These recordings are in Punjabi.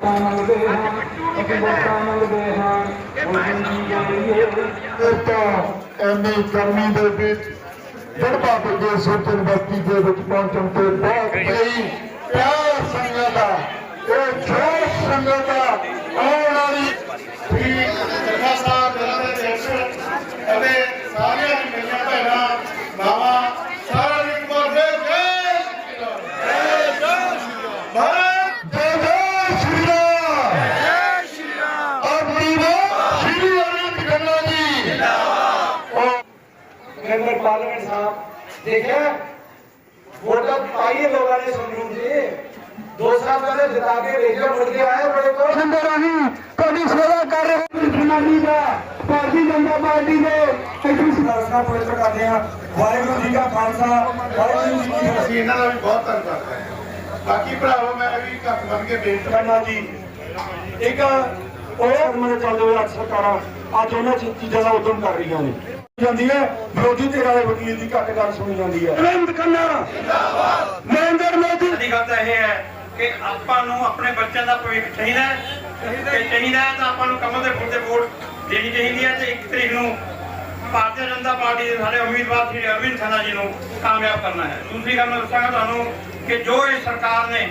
ਤਾਂ ਮੰਗਦੇ ਹਾਂ ਅਸੀਂ ਵੋਟਾਂ ਮੰਗਦੇ ਹਾਂ ਤਾਂ ਐਨੀ ਗਰਮੀ ਦੇ ਵਿੱਚ ਜੜਪਾ ਦੇ ਸੋਚਣ ਬਸਤੀ ਦੇ ਵਿੱਚ ਪਹੁੰਚਣ ਤੇ ਬਹੁਤ ਬਈ ਪਿਆਰ ਸੰਗਤ ਦਾ ਇਹ ਜੋਸ਼ ਸੰਗਤ ਦਾ ਆਉਣ ਵਾਲੀ ਵੀ ਜਗਾ ਸਾਹਿਬ ਜਨਾਂ ਦੇ ਦੇਸ਼ ਅਤੇ ਸਾਰੀਆਂ ਦੀ ਮੇਰੀਆਂ ਭੈਣਾਂ ਮਾਵਾਂ ਸਾਰਿਆਂ ਦੀ ਇੱਕ ਵਾਰ ਫੇਰ ਜੈ ਸ਼੍ਰੀ ਰਾਮ ਭਾਰਤ ਜੈ ਜੈ ਸ਼੍ਰੀ ਰਾਮ ਜੈ ਸ਼੍ਰੀ ਰਾਮ ਔਰ ਮਰੀਵੋ ਸ਼੍ਰੀ ਅਰਵਿੰਦ ਖੰਨਾ ਜੀ ਜਿੰਦਾਬਾਦ ਮੈਂਬਰ ਪਾਰਲੀਮੈਂਟ ਸਾਹਿਬ ਦੇਖਿਆ? ਵੋਟਾਂ ਪਾਈਏ ਲੋਕਾਂ ਨੇ ਸੰਗਰੂਰ ਜੀ। ਦੋ ਸਾਲ ਪਹਿਲੇ ਜਿਤਾ ਕੇ ਵੇਖਿਆ ਮੁੜ ਕੇ ਆਏ ਬੜੇ ਕੋਲ। ਸੰਦਰ ਰਾਹੀਂ ਤੁਹਾਡੀ ਸੇਵਾ ਕਰ ਰਹੇ ਜਨਾਨੀ ਦਾ ਭਾਰਤੀ ਜਨਤਾ ਪਾਰਟੀ ਦੇ। ਐਸੀ ਸਰਕਾਰ ਪਵਿੱਤਰ ਕਰਦੇ ਆ ਵਾਹਿਗੁਰੂ ਜੀ ਕਾ ਖਾਲਸਾ ਵਾਹਿਗੁਰੂ ਜੀ ਕੀ ਫਤਿਹ। ਅਸੀਂ ਇਹਨਾਂ ਦਾ ਵੀ ਬਹੁਤ ਧੰਨਵਾਦ ਕਰਦੇ ਹਾਂ। ਬਾਕੀ ਭਰਾਵੋ ਮੈਂ ਵੀ ਘੱਟ ਬਣ ਕੇ ਬੇਨਤੀ ਕਰਨਾ ਜੀ। ਇੱਕ ਉਹ ਮਨ ਚੱਲਦੇ ਹੋਏ ਅੱਜ ਸਰਕਾਰਾਂ ਅੱਜ ਉਹਨਾਂ ਚੀਜ਼ਾਂ ਦਾ ਉਦਮ ਕਰ ਰਹੀਆਂ ਨੇ। ਜਾਂਦੀ ਹੈ। ਵਿਰੋਧੀ ਧਿਰਾਂ ਦੇ ਵਕੀਲ ਦੀ ਘੱਟ ਗੱਲ ਸੁਣੀ ਜਾਂਦੀ ਹੈ। ਖੰਨਾ। ਜਿੰਦਾਬਾਦ ਨਰਿੰਦਰ ਮੋਦੀ। ਦੀ ਗੱਲ ਇਹ ਹੈ ਕਿ ਆਪਾਂ ਨੂੰ ਆਪਣੇ ਬੱਚਿਆਂ ਦਾ ਭਵਿੱਖ ਚਾਹੀਦਾ ਹੈ। ਤੇ ਚਾਹੀਦਾ ਹੈ ਤਾਂ ਆਪਾਂ ਨੂੰ ਕਮਲ ਦੇ ਫੁੱਲ ਤੇ ਵੋਟ ਦੇਣੀ ਚਾਹੀਦੀ ਹੈ ਤੇ ਇੱਕ ਤਰੀਕ ਨੂੰ ਭਾਰਤੀ ਜਨਤਾ ਪਾਰਟੀ ਦੇ ਸਾਡੇ ਉਮੀਦਵਾਰ ਸ੍ਰੀ ਅਰਵਿੰਦ ਖੰਨਾ ਜੀ ਨੂੰ ਕਾਮਯਾਬ ਕਰਨਾ ਹੈ। ਦੂਸਰੀ ਗੱਲ ਮੈਂ ਦੱਸਾਂਗਾ ਤੁਹਾਨੂੰ ਕਿ ਜੋ ਇਹ ਸਰਕਾਰ ਨੇ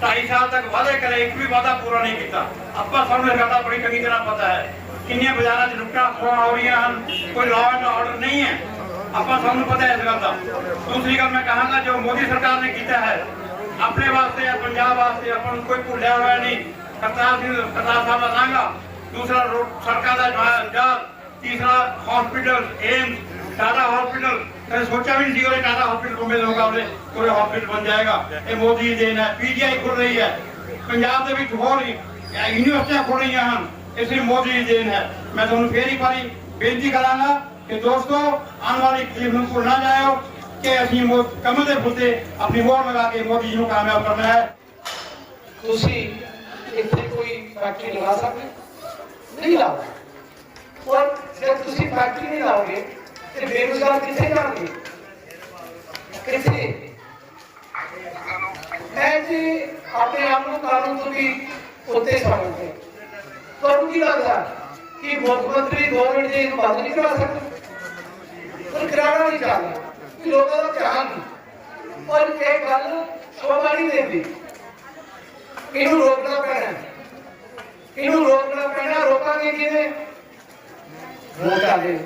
2.5 ਸਾਲ ਤੱਕ ਵਾਅਦੇ ਕਰੇ ਇੱਕ ਵੀ ਵਾਅਦਾ ਪੂਰਾ ਨਹੀਂ ਕੀਤਾ। ਆਪਾਂ ਸਭ ਨੂੰ ਇਹ ਗੱਲ ਦਾ ਬੜੀ ਚੰਗੀ ਤਰ੍ਹਾਂ ਪਤਾ ਹੈ। ਕਿੰਨੀਆਂ ਬਾਜ਼ਾਰਾਂ 'ਚ ਲੁੱਟਾਂ ਖੋਹਾਂ ਹੋ ਰਹੀਆਂ ਹਨ? ਕੋਈ ਲਾਅ ਐਂਡ ਆਰਡਰ ਨਹੀਂ ਹੈ। ਆਪਾਂ ਸਾਨੂੰ ਪਤਾ ਹੈ ਇਸ ਗੱਲ ਦਾ। ਦੂਸਰੀ ਗੱਲ ਮੈਂ ਕਹਾਂਗਾ, ਜੋ ਮੋਦੀ ਸਰਕਾਰ ਨੇ ਕੀਤਾ ਹੈ, ਆਪਣੇ ਵਾਸਤੇ ਜਾਂ ਪੰਜਾਬ ਵਾਸਤੇ ਆਪਾਂ ਨੂੰ ਕੋਈ ਭੁੱਲਿਆ ਹੋਇਆ ਨਹੀਂ। ਕਰਤਾਰ ਸਿੰਘ, ਕਰਤਾਰ ਸਾਹਿਬ ਦਾ ਲਾਂਘਾ। ਦੂਸਰਾ ਸੜਕਾਂ ਦਾ ਜਾ- ਤੀਸਰਾ ਹਸਪੀਟਲ ਏਮਸ ਟਾਟਾ ਹਸਪੀਟਲ ਕਦੇ ਸੋਚਿਆ ਵੀ ਨਹੀਂ ਸੀ ਉਹਦੇ ਟਾਟਾ ਹਸਪੀਟਲ ਬੰਬੇ ਦੇ ਮੁਕਾਬਲੇ ਕੋਈ ਹਸਪੀਟਲ ਬਣ ਜਾਏਗਾ। ਇਹ ਮੋਦੀ ਦੀ ਦੇਣ ਹੈ ਪੀਜੀਆਈ ਖੁੱਲ ਰਹੀ ਹੈ। ਪੰਜਾਬ ਦੇ ਵਿੱਚ ਹੋਰ ਹੀ ਯੂਨੀਵਰਸਿਟੀਆਂ ਮੋਦੀ ਦੀ ਦੇਣ ਹੈ। ਮੈਂ ਤੁਹਾਨੂੰ ਫੇਰ ਵਾਰੀ ਬੇਨਤੀ ਕਰਾਂਗਾ ਕਿ ਦੋਸਤੋ, ਆਉਣ ਵਾਲੀ ਤਰੀਕ ਨੂੰ ਭੁੱਲ ਨਾ ਜਾਇਓ ਕਿ ਅਸੀਂ ਕਮਲ ਦੇ ਫੁੱਲ ਆਪਣੀ ਮੋਹਰ ਲਗਾ ਕੇ ਮੋਦੀ ਜੀ ਨੂੰ ਕਾਮਯਾਬ ਕਰਨਾ ਹੈ। ਤੁਸੀਂ ਇੱਥੇ ਕੋਈ ਫੈਕਟਰੀ ਲਗਾ ਸਕਦੇ ਨਹੀਂ ਲਾਓ ਔਰ ਜਦ ਤੁਸੀਂ ਫੈਕਟਰੀ ਨਹੀਂ ਲਾਓਗੇ ਤੇ ਬੇਰੁਜ਼ਗਾਰ ਕਿੱਥੇ ਜਾਣਗੇ? ਕਿੱਥੇ? ਮੈਂ ਜੀ ਆਪਣੇ ਆਪ ਨੂੰ ਕਾਨੂੰਨ ਤੋਂ ਵੀ ਉੱਤੇ ਸਮਝਦੇ ਤੁਹਾਨੂੰ ਕੀ ਲੱਗਦਾ? ਕਿ ਮੁੱਖ ਮੰਤਰੀ ਗਵਰਨਮੈਂਟ ਦੇ ਇਹਨੂੰ ਬੰਦ ਨਹੀਂ ਕਰਾ ਸਕਦੇ? ਪਰ ਕਰਾਉਣਾ ਨਹੀਂ ਚਾਹੁੰਦਾ। ਲੋਕਾਂ ਦਾ ਧਿਆਨ ਨਹੀਂ। ਪਰ ਇਹ ਗੱਲ ਸ਼ੋਭਾ ਨਹੀਂ ਦਿੰਦੀ। ਇਹਨੂੰ ਰੋਕਣਾ ਪੈਣਾ? ਇਹਨੂੰ ਰੋਕਣਾ ਪੈਣਾ? ਰੋਕਾਂਗੇ ਕਿਵੇਂ? ਵੋਟਾਂ ਦੇ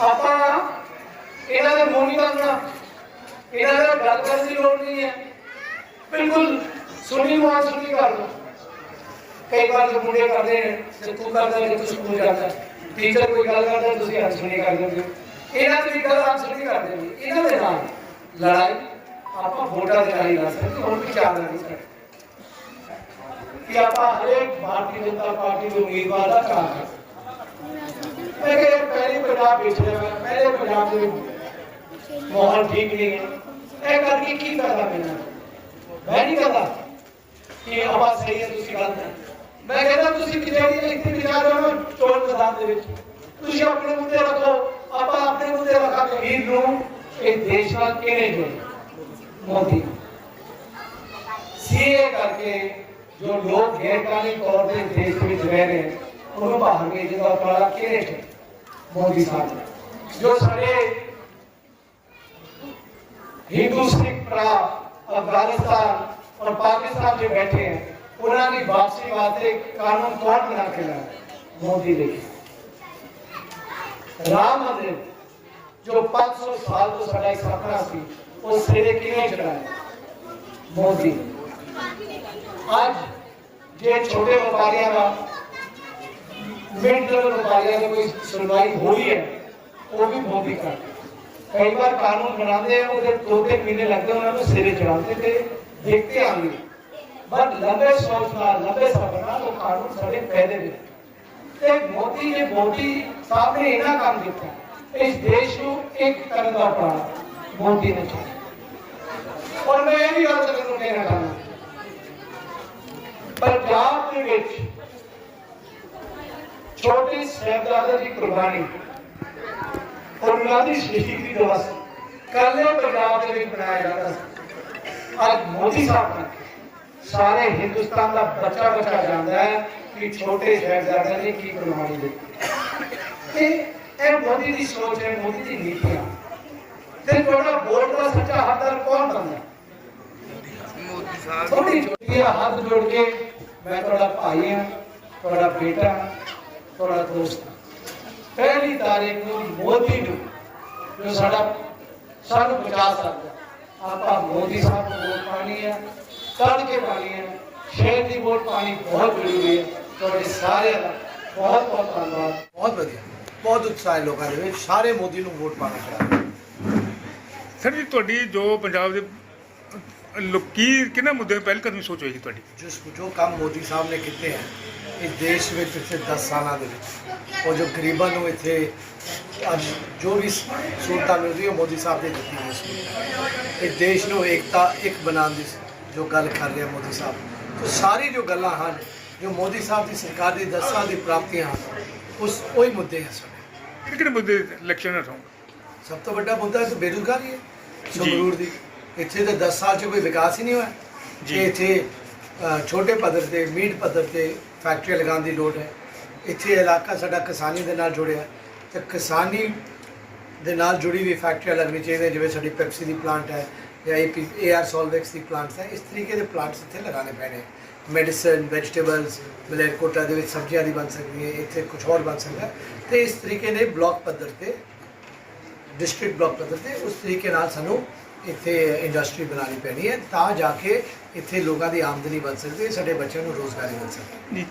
ਆਪਾਂ ਇਹਨਾਂ ਦੇ ਮੂੰਹ ਨਹੀਂ ਬੰਨਣਾ ਇਹਨਾਂ ਨਾਲ ਗੱਲ ਕਰਨ ਦੀ ਲੋੜ ਨਹੀਂ ਹੈ। ਬਿਲਕੁਲ ਸੁਣੀ ਮਾਂ ਸੁਣੀ ਕਰ ਲਓ। ਕਈ ਵਾਰ ਜੋ ਮੁੰਡੇ ਕਰਦੇ ਨੇ ਜੇ ਤੂੰ ਕਰਦਾ ਜੇ ਤੂੰ ਸਕੂਲ ਜਾਂਦਾ ਟੀਚਰ ਕੋਈ ਗੱਲ ਕਰਦਾ ਤੁਸੀਂ ਅਨਸੁਣੀ ਕਰ ਦਿੰਦੇ ਹੋ ਇਹਨਾਂ ਦੀ ਵੀ ਗੱਲ ਅਨਸੁਣੀ ਕਰ ਦਿੰਦੇ ਹੋ। ਇਹਨਾਂ ਦੇ ਨਾਲ ਲੜਾਈ ਆਪਾਂ ਵੋਟਾਂ ਦੇ ਰਾਹੀਂ ਲੜ ਸਕਦੇ ਹੋਰ ਵੀ ਚਾਰ ਨਹੀਂ ਸਕਦੇ ਕਿ ਆਪਾਂ ਹਰੇਕ ਭਾਰਤੀ ਜਨਤਾ ਪਾਰਟੀ ਦੇ ਉਮੀਦਵਾਰ ਦਾ ਕੰਮ ਹੈ ਮੈਂ ਕਿਹਾ ਯਾਰ ਪਹਿਲੇ ਪੰਜਾਬ ਵਿੱਚ ਰਿਹਾ ਪਹਿਲੇ ਪੰਜਾਬ ਦੇ ਮਾਹੌਲ ਠੀਕ ਨਹੀਂ ਹੈ ਇਹ ਕਰਕੇ ਕੀ ਕਰਦਾ ਮੈਨਾਂ ਮੈਂ ਨਹੀਂ ਕਹਦਾ ਕਿ ਆਵਾਜ਼ ਸਹੀ ਹੈ ਤੁਸੀਂ ਗਲਤ ਹੈ ਮੈਂ ਕਹਿੰਦਾ ਤੁਸੀਂ ਕਿਹੜੀ ਇੱਥੇ ਵਿਚਾਰ ਰਹੋ ਚੋਣ ਮੈਦਾਨ ਦੇ ਵਿੱਚ। ਤੁਸੀਂ ਆਪਣੇ ਮੁੱਦੇ ਰੱਖੋ ਆਪਾਂ ਆਪਣੇ ਮੁੱਦੇ ਰੱਖਾਂਗੇ ਵੀਰ ਨੂੰ ਇਹ ਦੇਸ਼ ਨਾਲ ਕਿਹਨੇ ਜੋੜੇ ਮੋਦੀ। ਸੀਏ ਕਰਕੇ ਜੋ ਲੋਕ ਗੈਰ ਤੌਰ ਤੇ ਦੇਸ਼ ਵਿੱਚ ਰਹਿ ਰਹੇ ਉਹਨੂੰ ਬਾਹਰ ਭੇਜਣ ਦਾ ਉਪਰਾਲਾ ਕਿਹਨੇ ਮੋਦੀ ਸਾਹਿਬ ਨੇ। ਜੋ ਸਾਡੇ ਹਿੰਦੂ ਸਿੱਖ ਭਰਾ ਅਫਗਾਨਿਸਤਾਨ ਔਰ ਪਾਕਿਸਤਾਨ ਦੇ ਬੈਠੇ हैं ਉਹਨਾਂ ਦੀ ਵਾਪਸੀ ਵਾਸਤੇ ਕਾਨੂੰਨ ਕੌਣ ਬਣਾ ਕੇ ਲਾਇਆ। ਮੋਦੀ ਨੇ ਰਾਮ ਮੰਦਿਰ, ਜੋ 500 ਸਾਲ ਤੋਂ ਸਾਡਾ ਇੱਕ ਸੁਪਨਾ ਸੀ, ਉਹ ਸਿਰੇ ਕਿਵੇਂ ਚੜਾਇਆ ਮੋਦੀ। ਅੱਜ ਜੇ ਛੋਟੇ ਵਪਾਰੀਆਂ ਦਾ ਮਿਡ ਲੈਵਲ ਵਪਾਰੀਆਂ ਦੀ ਕੋਈ ਸੁਣਵਾਈ ਹੋ ਰਹੀ ਹੈ, ਉਹ ਵੀ ਮੋਦੀ ਕਰ ਕਈ ਵਾਰ ਕਾਨੂੰਨ ਬਣਾਉਂਦੇ ਆ, ਉਹਦੇ ਦੋ ਤਿੰਨ ਮਹੀਨੇ ਲੱਗਦੇ ਉਹਨਾਂ ਨੂੰ ਸਿਰੇ ਚੜਾਉਂਦੇ ਤੇ ਦੇਖਤੇ ਆਂਗੇ ਬਟ ਲੰਬੇ ਸੋਚ ਨਾਲ ਲੰਬੇ ਸਬਰ ਨਾਲ ਉਹ ਕਾਨੂੰਨ ਸਾਡੇ ਫਾਇਦੇ ਦੇ ਤੇ ਮੋਦੀ ਨੇ ਮੋਦੀ ਸਾਹਿਬ ਨੇ ਇਹਨਾਂ ਕੰਮ ਕੀਤਾ ਇਸ ਦੇਸ਼ ਨੂੰ ਇੱਕ ਕਰਨ ਦਾ ਉਪਰਾਲਾ ਮੋਦੀ ਨੇ ਕੀਤਾ ਔਰ ਮੈਂ ਇਹ ਵੀ ਗੱਲ ਤੁਹਾਨੂੰ ਕਹਿਣਾ ਚਾਹੁੰਦਾ ਪੰਜਾਬ ਦੇ ਵਿੱਚ ਛੋਟੇ ਸਾਹਿਬਜ਼ਾਦੇ ਦੀ ਕੁਰਬਾਨੀ ਔਰ ਉਹਨਾਂ ਦੀ ਸ਼ਹੀਦੀ ਦੀ ਦਿਵਸ ਕੱਲੇ ਪੰਜਾਬ ਦੇ ਵਿੱਚ ਬਣਾਇਆ ਜਾਂਦਾ ਸੀ ਅੱਜ ਮੋਦੀ ਸਾਹਿਬ ਨੇ ਸਾਰੇ ਹਿੰਦੁਸਤਾਨ ਦਾ ਬੱਚਾ ਬੱਚਾ ਜਾਣਦਾ ਹੈ ਕਿ ਛੋਟੇ ਸ਼ਹਿਜ਼ਾਦਿਆਂ ਨੇ ਕੀ ਕੁਰਬਾਨੀ ਦਿੱਤੀ। ਇਹ ਇਹ ਮੋਦੀ ਦੀ ਸੋਚ ਹੈ ਮੋਦੀ ਦੀ ਨੀਤੀਆਂ। ਤੇ ਤੁਹਾਡਾ ਵੋਟ ਦਾ ਸੱਚਾ ਹੱਕਦਾਰ ਕੌਣ ਬਣਦਾ? ਥੋੜੀ ਛੋਟੀ ਹੱਥ ਜੋੜ ਕੇ ਮੈਂ ਤੁਹਾਡਾ ਭਾਈ ਹਾਂ ਤੁਹਾਡਾ ਬੇਟਾ ਹਾਂ, ਤੁਹਾਡਾ ਦੋਸਤ। ਹਾਂ। ਪਹਿਲੀ ਤਾਰੀਖ ਨੂੰ ਮੋਦੀ ਨੂੰ ਜੋ ਸਾਡਾ ਸਾਨੂੰ ਬਚਾ ਸਕਦਾ ਆਪਾਂ ਮੋਦੀ ਸਾਹਿਬ ਨੂੰ ਹੈ ਤੜ ਕੇ ਪਾਣੀ ਹੈ ਸ਼ਹਿਰ ਦੀ ਵੋਟ ਪਾਣੀ ਬਹੁਤ ਜ਼ਰੂਰੀ ਹੈ। ਤੁਹਾਡੇ ਸਾਰਿਆਂ ਦਾ ਬਹੁਤ ਬਹੁਤ ਧੰਨਵਾਦ। ਬਹੁਤ ਵਧੀਆ। ਬਹੁਤ ਉਤਸ਼ਾਹ ਹੈ ਲੋਕਾਂ ਦੇ ਵਿੱਚ। ਸਾਰੇ ਮੋਦੀ ਨੂੰ ਵੋਟ ਪਾਣਾ ਚਾਹੀਦਾ। ਸਰ ਜੀ ਤੁਹਾਡੀ ਜੋ ਪੰਜਾਬ ਦੇ ਲੋਕੀ ਕਿਹਨਾਂ ਮੁੱਦੇ ਪਹਿਲ ਕਰਨੀ ਸੋਚ ਹੋਏਗੀ ਤੁਹਾਡੀ? ਜਿਸ ਜੋ ਕੰਮ ਮੋਦੀ ਸਾਹਿਬ ਨੇ ਕੀਤੇ ਹੈ ਇਸ ਦੇਸ਼ ਵਿੱਚ ਪਿਛਲੇ 10 ਸਾਲਾਂ ਦੇ ਵਿੱਚ। ਉਹ ਜੋ ਗਰੀਬਾਂ ਨੂੰ ਇੱਥੇ ਅੱਜ ਜੋ ਵੀ ਸਹੂਲਤਾਂ ਮਿਲ ਰਹੀ ਹੈ ਉਹ ਮੋਦੀ ਸਾਹਿਬ ਨੇ ਦਿੱਤੀ ਹੈ ਇਸ ਇਸ ਦੇਸ਼ ਨੂੰ ਏਕਤਾ ਇੱਕ ਬਣਾਉਣ ਦੀ ਜੋ ਗੱਲ ਕਰ ਰਿਹਾ ਮੋਦੀ ਸਾਹਿਬ तो ਸਾਰੀ ਜੋ ਗੱਲਾਂ ਹਨ ਜੋ ਮੋਦੀ ਸਾਹਿਬ ਦੀ ਸਰਕਾਰ ਦੀ 10 ਸਾਲ ਦੀ ਪ੍ਰਾਪਤੀਆਂ ਹਨ ਉਸ ਉਹੀ ਮੁੱਦੇ ਹਨ ਸਾਡੇ। ਕਿਹੜੇ ਕਿਹੜੇ ਮੁੱਦੇ ਇਲੈਕਸ਼ਨ ਹੋਣ ਸਭ ਤੋਂ ਵੱਡਾ ਮੁੱਦਾ ਤਾਂ ਬੇਰੁਜ਼ਗਾਰੀ ਹੈ। ਸੰਗਰੂਰ ਦੀ। ਇੱਥੇ ਤਾਂ 10 ਸਾਲ 'ਚ ਕੋਈ ਵਿਕਾਸ ਹੀ ਨਹੀਂ ਹੋਇਆ। ਜੀ। ਇੱਥੇ ਛੋਟੇ ਪੱਧਰ ਤੇ ਮੀਡ ਪੱਧਰ ਤੇ ਫੈਕਟਰੀ ਲਗਾਉਣ ਦੀ ਲੋੜ ਹੈ। ਇੱਥੇ ਇਲਾਕਾ ਸਾਡਾ ਕਿਸਾਨੀ ਦੇ ਨਾਲ ਜੁੜਿਆ ਤੇ ਕਿਸਾਨੀ ਦੇ ਨਾਲ ਜੁੜੀ ਵੀ ਫੈਕਟਰੀਆਂ ਲੱਗਣੀ ਚਾਹੀਦੀਆਂ ਜਿਵੇਂ ਸਾਡੀ ਪੈਪਸੀ ਦੀ ਪਲਾਂਟ ਹੈ ਜਾਂ ਏਪੀ ਏਆਰ ਸੋਲਵੈਕਸ ਦੀ ਪਲਾਂਟਸ ਹੈ ਇਸ ਤਰੀਕੇ ਦੇ ਪਲਾਂਟਸ ਇੱਥੇ ਲਗਾਉਣੇ ਪੈਣੇ ਮੈਡੀਸਨ ਵੈਜੀਟੇਬਲਸ ਮਲੇਰਕੋਟਾ ਦੇ ਵਿੱਚ ਸਬਜ਼ੀਆਂ ਦੀ ਬਣ ਸਕਦੀ ਹੈ ਇੱਥੇ ਕੁਝ ਹੋਰ ਬਣ ਸਕਦਾ ਹੈ ਤੇ ਇਸ ਤਰੀਕੇ ਦੇ ਬਲਾਕ ਪੱਧਰ ਤੇ ਡਿਸਟ੍ਰਿਕਟ ਬਲਾਕ ਪੱਧਰ ਤੇ ਉਸ ਤਰੀਕੇ ਨਾਲ ਸਾਨੂੰ ਇੱਥੇ ਇੰਡਸਟਰੀ ਬਣਾਉਣੀ ਪੈਣੀ ਹੈ ਤਾਂ ਜਾ ਕੇ ਇੱਥੇ ਲੋਕਾਂ ਦੀ ਆਮਦਨੀ ਬਣ ਸਕਦੀ ਹੈ ਸਾਡੇ ਬੱਚਿਆਂ ਨੂੰ ਰੋਜ਼ਗਾਰੀ ਮਿਲ ਸਕਦੀ ਹੈ